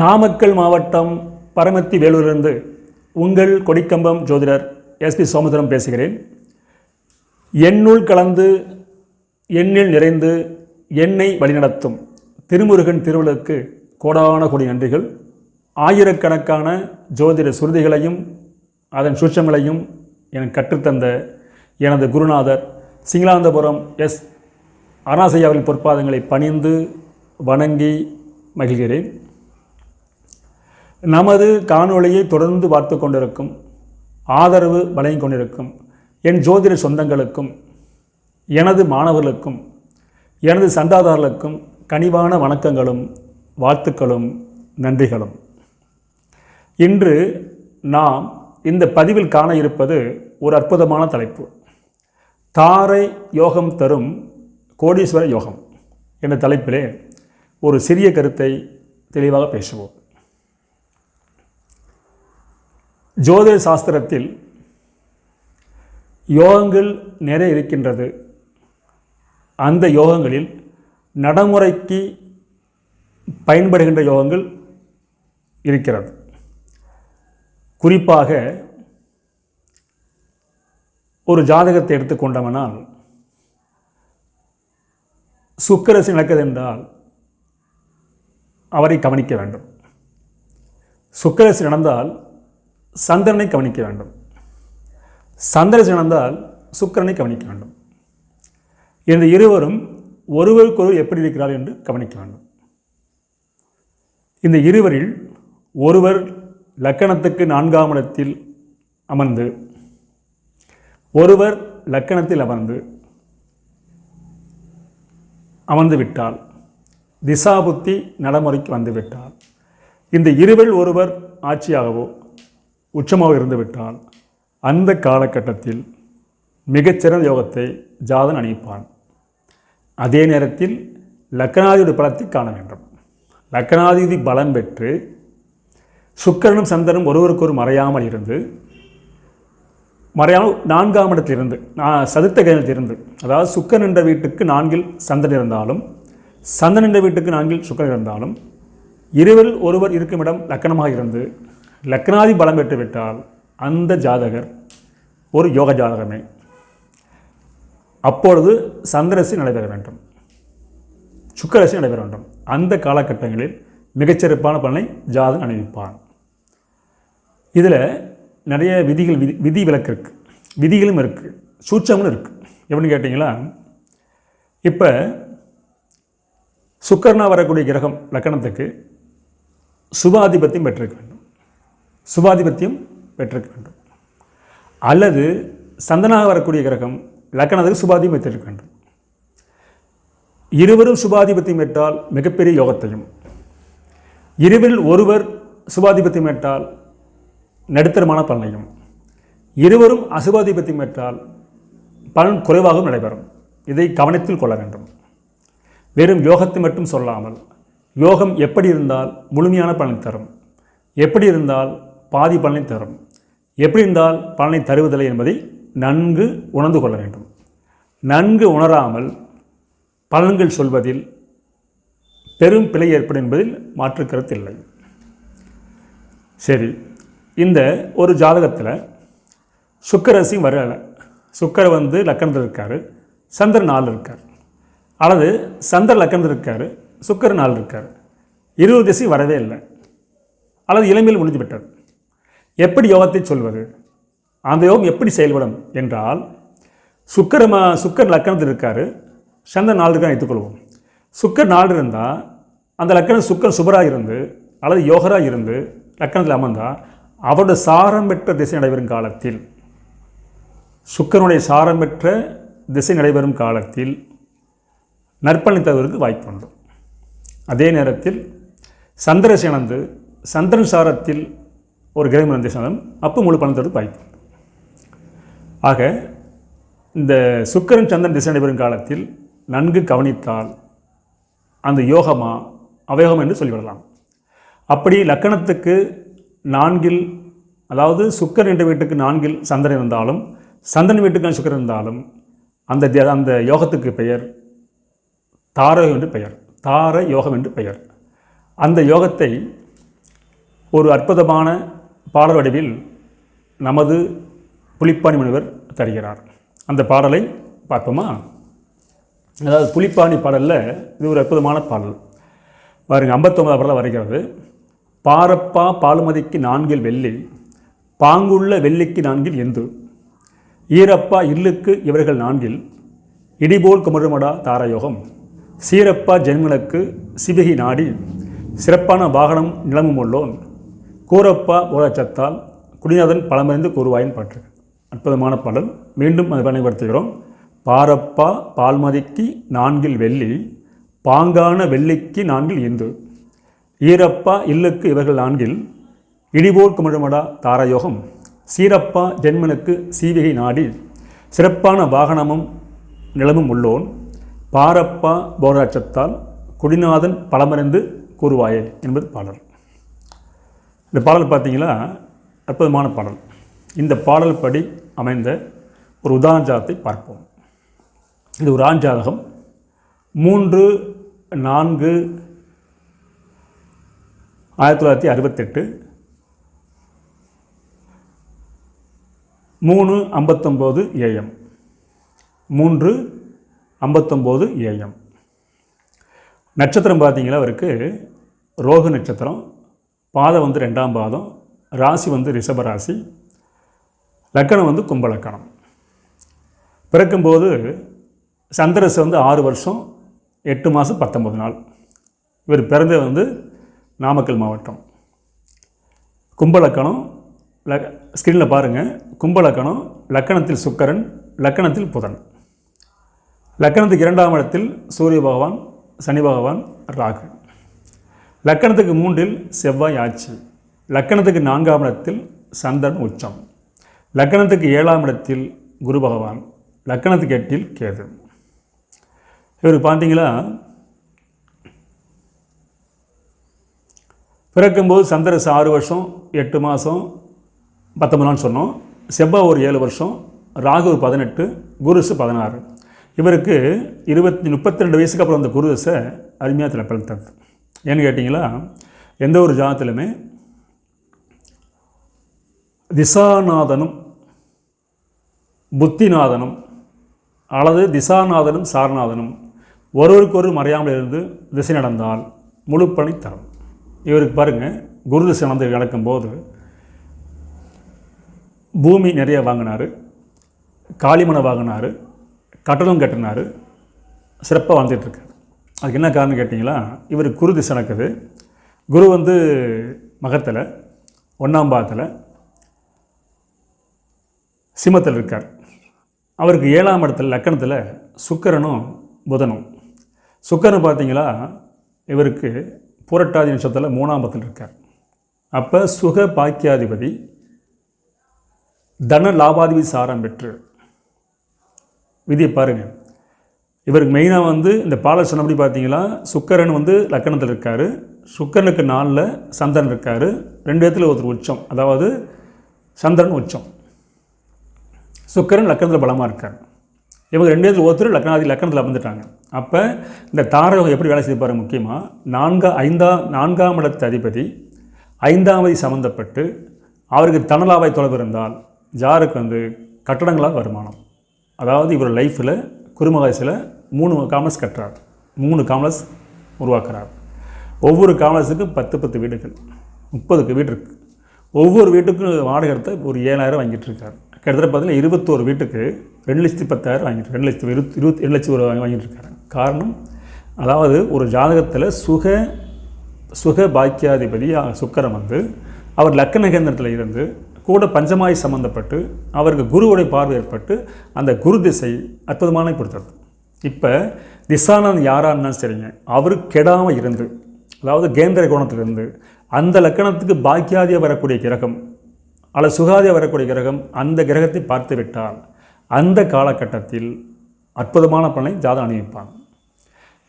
நாமக்கல் மாவட்டம் பரமத்தி வேலூரிலிருந்து உங்கள் கொடிக்கம்பம் ஜோதிடர் எஸ்பி சோமசுரம் பேசுகிறேன். எண்ணுள் கலந்து எண்ணில் நிறைந்து எண்ணெய் வழிநடத்தும் திருமுருகன் திருவிழாக்கு கோடான கோடி நன்றிகள். ஆயிரக்கணக்கான ஜோதிட சுருதிகளையும் அதன் சுற்றங்களையும் எனக்கு கற்றுத்தந்த எனது குருநாதர் சிங்களாந்தபுரம் எஸ் அருணாசையாவின் பொற்பாதங்களை பணிந்து வணங்கி மகிழ்கிறேன். நமது காணொளியை தொடர்ந்து பார்த்து கொண்டிருக்கும் ஆதரவு வழங்கிக் கொண்டிருக்கும் என் ஜோதிட சொந்தங்களுக்கும் எனது மாணவர்களுக்கும் எனது சந்தாதாரர்களுக்கும் கனிவான வணக்கங்களும் வாழ்த்துக்களும் நன்றிகளும். இன்று நாம் இந்த பதிவில் காண இருப்பது ஒரு அற்புதமான தலைப்பு. தாரை யோகம் தரும் கோடீஸ்வர யோகம் என்ற தலைப்பிலே ஒரு சிறிய கருத்தை தெளிவாக பேசுவோம். ஜோதிட சாஸ்திரத்தில் யோகங்கள் நிறைய இருக்கின்றது. அந்த யோகங்களில் நடைமுறைக்கு பயன்படுகின்ற யோகங்கள் இருக்கிறது. குறிப்பாக ஒரு ஜாதகத்தை எடுத்துக்கொண்டவனால் சுக்கரசு நடக்குது என்றால் அவரை கவனிக்க வேண்டும். சுக்கரசு நடந்தால் சந்திரனை கவனிக்க வேண்டும். சந்திரசி நடந்தால் சுக்கிரனை கவனிக்க வேண்டும். இந்த இருவரும் ஒருவருக்கொருவர் எப்படி இருக்கிறார் என்று கவனிக்க வேண்டும். இந்த இருவரில் ஒருவர் லக்கணத்துக்கு நான்காம் இடத்தில் அமர்ந்து ஒருவர் லக்கணத்தில் அமர்ந்து அமர்ந்து விட்டால் திசாபுத்தி நடைமுறைக்கு வந்துவிட்டால் இந்த இருவரில் ஒருவர் ஆட்சியாகவோ உச்சமாக இருந்துவிட்டால் அந்த காலகட்டத்தில் மிகச்சிறந்த யோகத்தை ஜாதன் அணிவிப்பான் அதே நேரத்தில் லக்னாதிபதி பலத்தை காண வேண்டும். லக்கணாதிபதி பலம் பெற்று சுக்கரனும் சந்திரனும் ஒருவருக்கொரு மறையாமல் இருந்து மறையாமல் நான்காம் இடத்திலிருந்து நான் சதுர்த்த இருந்து அதாவது சுக்கரன் என்ற வீட்டுக்கு நான்கில் சந்திரன் இருந்தாலும் சந்திரன் என்ற வீட்டுக்கு நான்கில் சுக்கரன் இருந்தாலும் இருவரில் ஒருவர் இருக்கும் இடம் லக்கணமாக இருந்து லக்னாதி பலம் பெற்றுவிட்டால் அந்த ஜாதகர் ஒரு யோக ஜாதகமே. அப்பொழுது சந்திரசி நடைபெற வேண்டும். சுக்கரசி நடைபெற வேண்டும். அந்த காலகட்டங்களில் மிகச்சிறப்பான பலனை ஜாதகம் அணிவிப்பான் இதில் நிறைய விதிகள் விதி விதி விலக்கு இருக்குது விதிகளும் இருக்குது சூட்சங்களும் இருக்குது எப்படின்னு கேட்டிங்களா? இப்போ சுக்கரனா வரக்கூடிய கிரகம் லக்கணத்துக்கு சுபாதிபத்தியம் பெற்றிருக்க வேண்டும். சுபாதிபத்தியம் பெற்றிருக்க வேண்டும். அல்லது சந்தனாக வரக்கூடிய கிரகம் லக்கணத்துக்கு சுபாதியம் பெற்றிருக்க வேண்டும். இருவரும் சுபாதிபத்தியம் பெற்றால் மிகப்பெரிய யோகத்தையும் இருவரில் ஒருவர் சுபாதிபத்தியம் பெற்றால் நடுத்தரமான பலனையும் இருவரும் அசுபாதிபத்தியம் பெற்றால் பலன் குறைவாகவும் நடைபெறும். இதை கவனத்தில் கொள்ள வேண்டும். வெறும் யோகத்தை மட்டும் சொல்லாமல் யோகம் எப்படி இருந்தால் முழுமையான பலன் தரும். எப்படி இருந்தால் பாதி பலனை தரும். எப்படி இருந்தால் பலனை தருவதில்லை என்பதை நன்கு உணர்ந்து கொள்ள வேண்டும். நன்கு உணராமல் பலன்கள் சொல்வதில் பெரும் பிழை ஏற்படும் என்பதில் மாற்று கருத்து இல்லை. சரி இந்த ஒரு ஜாதகத்தில் சுக்கரசியும் வரல சுக்கர வந்து லக்கணத்தில் இருக்கார் சந்திரன் நாள் இருக்கார். அல்லது சந்திர லக்கணத்தில் இருக்கார் சுக்கர நாள் இருக்கார். இருபது திசை வரவே இல்லை. அல்லது இளமையில் முடிஞ்சு விட்டது எப்படி யோகத்தை சொல்வது? அந்த யோகம் எப்படி செயல்படும் என்றால் சுக்கர சுக்கர் லக்கணத்தில் இருக்கார். சந்திரன் நாள் இருக்கான்னு எடுத்துக்கொள்வோம். சுக்கர் நாள் இருந்தால் அந்த லக்கணம் சுக்கர் சுபராக இருந்து அல்லது யோகராக இருந்து லக்கணத்தில் அமர்ந்தால் அவரோட சாரம் பெற்ற திசை நடைபெறும் காலத்தில் சுக்கரனுடைய சாரம் பெற்ற திசை நடைபெறும் காலத்தில் நற்பலனை தருவதற்கு வாய்ப்புண்டு அதே நேரத்தில் சந்திரசிணந்து சந்திரன் சாரத்தில் ஒரு கிரகம் இருந்த அப்போ முழு பலன் தருவதற்கு வாய்ப்பு. ஆக இந்த சுக்கரன் சந்திரன் திசை நடைபெறும் காலத்தில் நன்கு கவனித்தால் அந்த யோகமா அவயோகம் என்று சொல்லிவிடலாம். அப்படி லக்கணத்துக்கு நான்கில் அதாவது சுக்கர் என்ற வீட்டுக்கு நான்கில் சந்திரன் இருந்தாலும் சந்திரன் வீட்டுக்கு சுக்கரன் இருந்தாலும் அந்த அந்த யோகத்துக்கு பெயர் தார என்று பெயர் தார யோகம் என்று பெயர். அந்த யோகத்தை ஒரு அற்புதமான பாடல் வடிவில் நமது புலிப்பாணி முனிவர் தருகிறார். அந்த பாடலை பார்ப்போமா? அதாவது புலிப்பாணி பாடலில் இது ஒரு அற்புதமான பாடல். பாருங்க ஐம்பத்தொம்பதாம் பாடலில் வருகிறது. பாரப்பா பாலுமதிக்கு நான்கில் வெள்ளி பாங்குள்ள வெள்ளிக்கு நான்கில் எந்து ஈரப்பா இல்லுக்கு இவர்கள் நான்கில் இடிபோல் குமருமடா தாரயோகம் சீரப்பா ஜென்மனுக்கு சிவகி நாடி சிறப்பான வாகனம் நிலமும் உள்ளோன் கூரப்பா ஓலச்சத்தால் குடிநாதன் பழமறிந்து கூறுவாயின் பாட்டு அற்புதமான பாடல். மீண்டும் அதை பயன்படுத்துகிறோம். பாரப்பா பால்மதிக்கு நான்கில் வெள்ளி பாங்கான வெள்ளிக்கு நான்கில் இந்து. ஈரப்பா இல்லுக்கு இவர்கள் நான்கில் இடிபோர் குமிழமடா தாரயோகம். சீரப்பா ஜென்மனுக்கு சீவிகை நாடி சிறப்பான வாகனமும் நிலமும் உள்ளோன். பாரப்பா போராட்சத்தால் குடிநாதன் பலமறிந்து கூறுவாயே என்பது பாடல். இந்த பாடல் பார்த்தீங்களா? அற்புதமான பாடல். இந்த பாடல் படி அமைந்த ஒரு உதாரணத்தை பார்ப்போம். இது ஒரு ஆண் ஜாதகம். மூன்று நான்கு ஆயிரத்தி தொள்ளாயிரத்தி அறுபத்தெட்டு. மூணு ஐம்பத்தொம்போது ஏஎம். மூன்று ஐம்பத்தொம்போது ஏஎம். நட்சத்திரம் பார்த்தீங்களா? அவருக்கு ரோகு நட்சத்திரம் பாதம் வந்து ரெண்டாம் பாதம் ராசி வந்து ரிஷபராசி லக்கணம் வந்து கும்பலக்கணம். பிறக்கும்போது சந்திரசு வந்து ஆறு வருஷம் எட்டு மாதம் பத்தொம்பது நாள். இவர் பிறந்தது வந்து நாமக்கல் மாவட்டம். கும்பலக்கணம் ல ஸ்க்ரீனில் பாருங்கள் கும்பலக்கணம் லக்கணத்தில் சுக்கரன் லக்கணத்தில் புதன். லக்கணத்துக்கு இரண்டாம் இடத்தில் சூரிய பகவான் சனி பகவான் ராகு. லக்கணத்துக்கு மூன்றில் செவ்வாய் ஆட்சி லக்கணத்துக்கு நான்காம் இடத்தில் சந்திரன் உச்சம் லக்கணத்துக்கு ஏழாம் இடத்தில் குரு பகவான் லக்கணத்துக்கு எட்டில் கேது. இவருக்கு பார்த்தீங்களா? பிறக்கும்போது சந்திரஸ் ஆறு வருஷம் எட்டு மாதம் பத்தொம்பது சொன்னோம். செவ்வாய் ஒரு ஏழு வருஷம் ராகு பதினெட்டு குருசு பதினாறு. இவருக்கு இருபத்தி முப்பத்தி ரெண்டு வயசுக்கு அப்புறம் அந்த குருதசை அருமையாக தில பிளத்தது ஏன்னு கேட்டிங்களா எந்த ஒரு ஜாதத்திலுமே திசாநாதனும் புத்திநாதனும் அல்லது திசாநாதனும் சாரநாதனும் ஒருவருக்கொரு மறையாமல் இருந்து திசை நடந்தால் முழு பணி தரும். இவருக்கு பாருங்கள் குரு திசை நடந்து நடக்கும்போது பூமி நிறைய வாங்கினார் காளிமனை வாங்கினார் கட்டணம் கட்டினார் சிறப்பாக வாழ்ந்துட்டுருக்காரு அதுக்கு என்ன காரணம் கேட்டிங்களா? இவர் குரு திசை நடக்குது குரு வந்து மகத்தில் ஒன்றாம் பாகத்தில் சிம்மத்தில் இருக்கார். அவருக்கு ஏழாம் இடத்துல லக்கணத்தில் சுக்கரனும் புதனும். சுக்கரன் பார்த்தீங்களா? இவருக்கு புரட்டாதி நட்சத்திரத்தில் மூணாம் பத்தில் இருக்கார். அப்போ சுக பாக்கியாதிபதி தன லாபாதிபதி சாரம் பெற்று விதியை பாருங்கள் இவருக்கு மெயினாக வந்து இந்த பாலர் சொன்னபடி பார்த்தீங்களா? சுக்கரன் வந்து லக்கணத்தில் இருக்கார். சுக்கரனுக்கு நாளில் சந்திரன் இருக்கார். ரெண்டு இடத்துல ஒருத்தர் உச்சம். அதாவது சந்திரன் உச்சம். சுக்கரன் லக்கணத்தில் பலமாக இருக்கார். இவங்க ரெண்டு இடத்துல ஒருத்தர் லக்னாதி லக்கணத்தில் அமர்ந்துட்டாங்க. அப்போ இந்த தாரகம் எப்படி வேலை செய்து முக்கியமாக நான்கா ஐந்தா நான்காம் இடத்து அதிபதி ஐந்தாமதி சம்மந்தப்பட்டு அவருக்கு தனலாவாய் தொடர்பு இருந்தால் ஜாருக்கு வந்து கட்டடங்களால் வருமானம். அதாவது இவர் லைஃப்பில் குருமகாசில் மூணு காமர்ஸ் கட்டுறார். மூணு காமர்ஸ் உருவாக்குறார். ஒவ்வொரு காமர்ஸுக்கும் பத்து பத்து வீடுகள். முப்பதுக்கு வீடு இருக்குது ஒவ்வொரு வீட்டுக்கும் வாடகை ஒரு ஏழாயிரம் வாங்கிட்டு இருக்காரு. கிட்டத்தட்ட பார்த்தீங்கன்னா இருபத்தோரு வீட்டுக்கு ரெண்டு லட்சத்தி பத்தாயிரம் வாங்கிட்டு ரெண்டு லட்சத்தி இருபத்தி இருபத்தி ரெண்டு லட்சம் ரூபா வாங்கிட்டு இருக்காரு. காரணம் அதாவது ஒரு ஜாதகத்தில் சுக சுக பாக்கியாதிபதி சுக்கரம் வந்து அவர் லக்கண கேந்திரத்தில் இருந்து கூட பஞ்சமாய் சம்மந்தப்பட்டு அவருக்கு குருவுடைய பார்வை ஏற்பட்டு அந்த குரு திசை அற்புதமான கொடுத்தது இப்போ திசானந்த் யாராக இருந்தாலும் சரிங்க அவர் கெடாமல் இருந்து அதாவது கேந்திர கோணத்திலிருந்து அந்த லக்கணத்துக்கு பாக்கியாதியாக வரக்கூடிய கிரகம் அல்லது சுகாதியாக வரக்கூடிய கிரகம் அந்த கிரகத்தை பார்த்து விட்டால் அந்த காலகட்டத்தில் அற்புதமான பலனை ஜாதகம் அணிவிப்பாங்க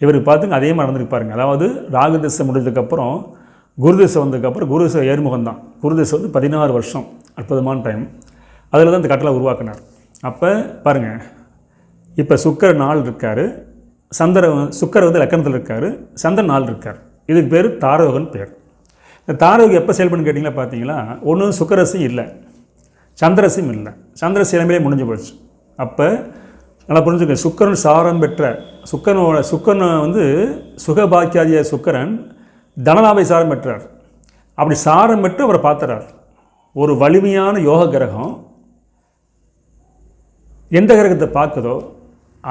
இவருக்கு பார்த்துங்க அதே மாதிரி நடந்திருப்பாருங்க அதாவது ராகு திசை முடிஞ்சதுக்கப்புறம் குரு திசை வந்ததுக்கப்புறம் குரு திசை ஏர்முகம் தான். குரு திசை வந்து பதினாறு வருஷம் அற்புதமான டைம் அதில் தான் இந்த கட்டளை உருவாக்குனார். அப்போ பாருங்கள் இப்போ சுக்கர நாள் இருக்கார். சந்திர சுக்கர வந்து லக்கணத்தில் இருக்கார். சந்திரன் நாள் இருக்கார். இதுக்கு பேர் தாரோகன் பேர். இந்த தாரயோகம் எப்போ செயல்படுன்னு கேட்டிங்கன்னா பார்த்தீங்களா ஒன்றும் சுக்கரசும் இல்லை சந்திரசும் இல்லை. சந்திரசு இளமையிலே முடிஞ்சு போச்சு. அப்போ நல்லா புரிஞ்சுக்க சுக்கரன் சாரம் பெற்ற சுக்கரனோட சுக்கரனை வந்து சுகபாக்கியாதிய சுக்கரன் தனலாபை சாரம் பெற்றார். அப்படி சாரம் பெற்று அவரை பார்த்துறார். ஒரு வலிமையான யோக கிரகம் எந்த கிரகத்தை பார்க்குதோ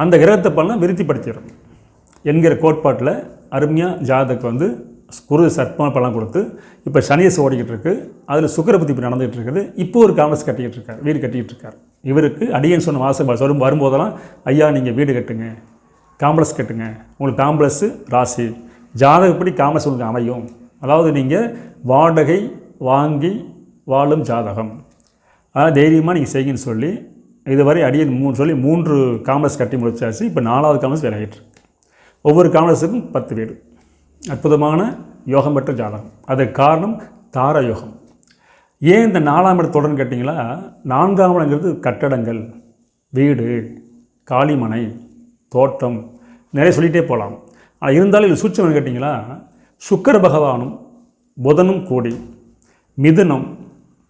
அந்த கிரகத்தை பலனை விருத்திப்படுத்திடும் என்கிற கோட்பாட்டில் அருமையாக ஜாதக்கு வந்து குரு சர்ப்ப பலம் கொடுத்து இப்போ சனியஸ் ஓடிக்கிட்டு இருக்கு. அதில் சுக்கரபதி இப்போ நடந்துகிட்டு இருக்குது. இப்போ ஒரு காங்கிரஸ் கட்டிக்கிட்டு இருக்கார் வீடு கட்டிக்கிட்டு இருக்கார். இவருக்கு அடியன் சொன்ன வாசம் சொல்லும் வரும்போதெல்லாம் ஐயா நீங்கள் வீடு கட்டுங்க. காம்ப்ளெக்ஸ் கட்டுங்க. உங்களுக்கு காம்ப்ளெக்ஸு ராசி. ஜாதகப்படி காம்ப்ளெக்ஸ் உங்களுக்கு அமையும்? அதாவது நீங்கள் வாடகை வாங்கி வாழும் ஜாதகம். அதனால் தைரியமாக நீங்கள் செய்யுங்கன்னு சொல்லி இதுவரை அடியன் மூணு சொல்லி மூன்று காம்ப்ளெக்ஸ் கட்டி முடிச்சாச்சு. இப்போ நாலாவது காம்ப்ளெக்ஸ் விளையாட்டு ஒவ்வொரு காம்ப்ளெக்ஸுக்கும் பத்து வீடு. அற்புதமான யோகம் பெற்ற ஜாதகம். அதுக்கு காரணம் தார யோகம். ஏன் இந்த நாலாம் இடம் தொடர்ந்து கேட்டிங்களா? நான்காம் இடங்கிறது கட்டடங்கள் வீடு காளிமனை தோட்டம் நிறைய சொல்லிகிட்டே போகலாம். ஆனால் இருந்தாலும் இது சூட்சம் கேட்டிங்களா? சுக்கர பகவானும் புதனும் கூடி மிதுனம்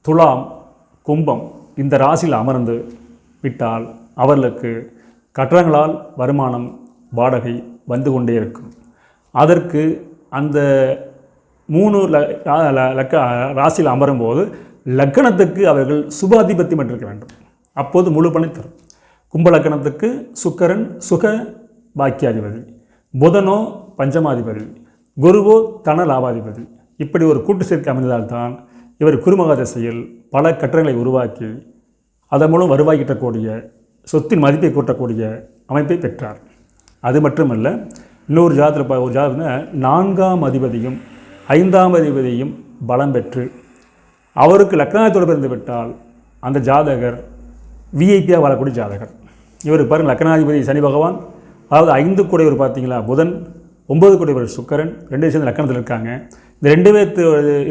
துலாம் கும்பம் இந்த ராசியில் அமர்ந்து விட்டால் அவர்களுக்கு கட்டணங்களால் வருமானம் வாடகை வந்து கொண்டே இருக்கும். அதற்கு அந்த மூணு லக்க ராசியில் அமரும்போது லக்கணத்துக்கு அவர்கள் சுபாதிபத்தியம் பெற்றிருக்க வேண்டும். அப்போது முழு பணி தரும். கும்ப லக்கணத்துக்கு சுக்கரன் சுக பாக்கியாதிபதி புதனோ பஞ்சமாதிபதி குருவோ தன லாபாதிபதி. இப்படி ஒரு கூட்டு சேர்க்கை அமைந்ததால்தான் இவர் குருமக திசையில் பல கட்டங்களை உருவாக்கி அதன் மூலம் வருவாய் கிட்டக்கூடிய சொத்தின் மதிப்பை கூட்டக்கூடிய அமைப்பை பெற்றார். அது மட்டுமல்ல இன்னொரு ஜாதத்தில் ஒரு ஜாதகம் நான்காம் அதிபதியும் ஐந்தாம் அதிபதியும் பலம் பெற்று அவருக்கு லக்னாயத்தோடு பிறந்து விட்டால் அந்த ஜாதகர் விஐபியாக வாழக்கூடிய ஜாதகர். இவர் பாருங்கள் லக்னாதிபதி சனி பகவான் அதாவது ஐந்து கூடையவர் பார்த்தீங்களா புதன் ஒன்பது கூடையவர் சுக்கரன் ரெண்டு சேர்ந்து லக்கணத்தில் இருக்காங்க. இந்த ரெண்டு பேர்த்து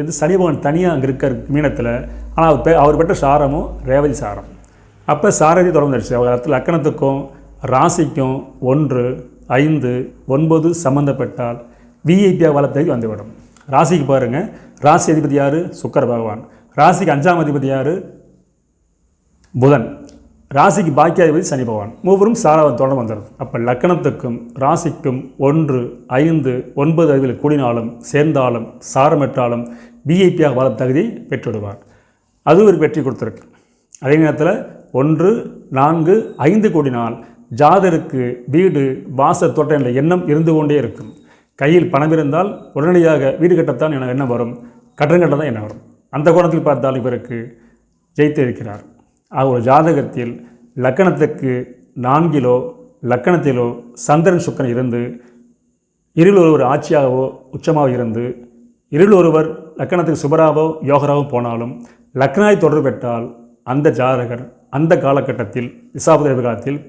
இது சனி பகவான் தனியாக அங்கே இருக்கார் மீனத்தில் ஆனால் அவர் அவர் பெற்ற சாரமும் ரேவதி சாரம். அப்போ சாரதி தொடர்ந்துடுச்சு அவர் லக்கணத்துக்கும் ராசிக்கும் ஒன்று ஐந்து ஒன்பது சம்மந்தப்பட்டால் விஐபியாக வளர்த்தது வந்துவிடும். ராசிக்கு பாருங்கள் ராசி அதிபதி யார்? சுக்கர பகவான். ராசிக்கு அஞ்சாம் அதிபதி யார்? புதன். ராசிக்கு பாக்கியாதிபதி சனி பகவான். மூவரும் சாராவன் தொடர்ந்து வந்துடுது அப்போ லக்கணத்துக்கும் ராசிக்கும் ஒன்று ஐந்து ஒன்பது அறிவில் கூடினாலும் சேர்ந்தாலும் சாரமற்றாலும் பிஐபியாக வாழ தகுதி பெற்றுவிடுவார். அது ஒரு வெற்றி கொடுத்துருக்கு. அதே நேரத்தில் ஒன்று நான்கு ஐந்து கோடி நாள் ஜாதருக்கு வீடு வாச தோட்டம் என்ற எண்ணம் இருந்து கொண்டே இருக்கும். கையில் பணம் இருந்தால் உடனடியாக வீடு கட்டத்தான் என எண்ணம் வரும். கட்டணம் கட்ட தான் என்ன வரும். அந்த கோணத்தில் பார்த்தால் இவருக்கு ஜெயித்து இருக்கிறார். ஆக ஒரு ஜாதகத்தில் லக்கணத்துக்கு நான்கிலோ லக்கணத்திலோ சந்திரன் சுக்கன் இருந்து இருள் ஒருவர் ஆட்சியாகவோ உச்சமாக இருந்து இருள் ஒருவர் லக்கணத்துக்கு சுபராவோ யோகராகவோ போனாலும் லக்னாய் தொடர்பு பெற்றால் அந்த ஜாதகர் அந்த காலகட்டத்தில் இசாபுதேவ காலத்தில்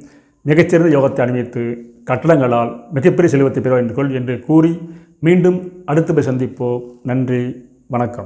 மிகச்சிறந்த யோகத்தை அணிவித்து கட்டடங்களால் மிகப்பெரிய செல்வத்தை பெற வேண்டுகொள் என்று கூறி மீண்டும் அடுத்த போய் சந்திப்போம். நன்றி வணக்கம்.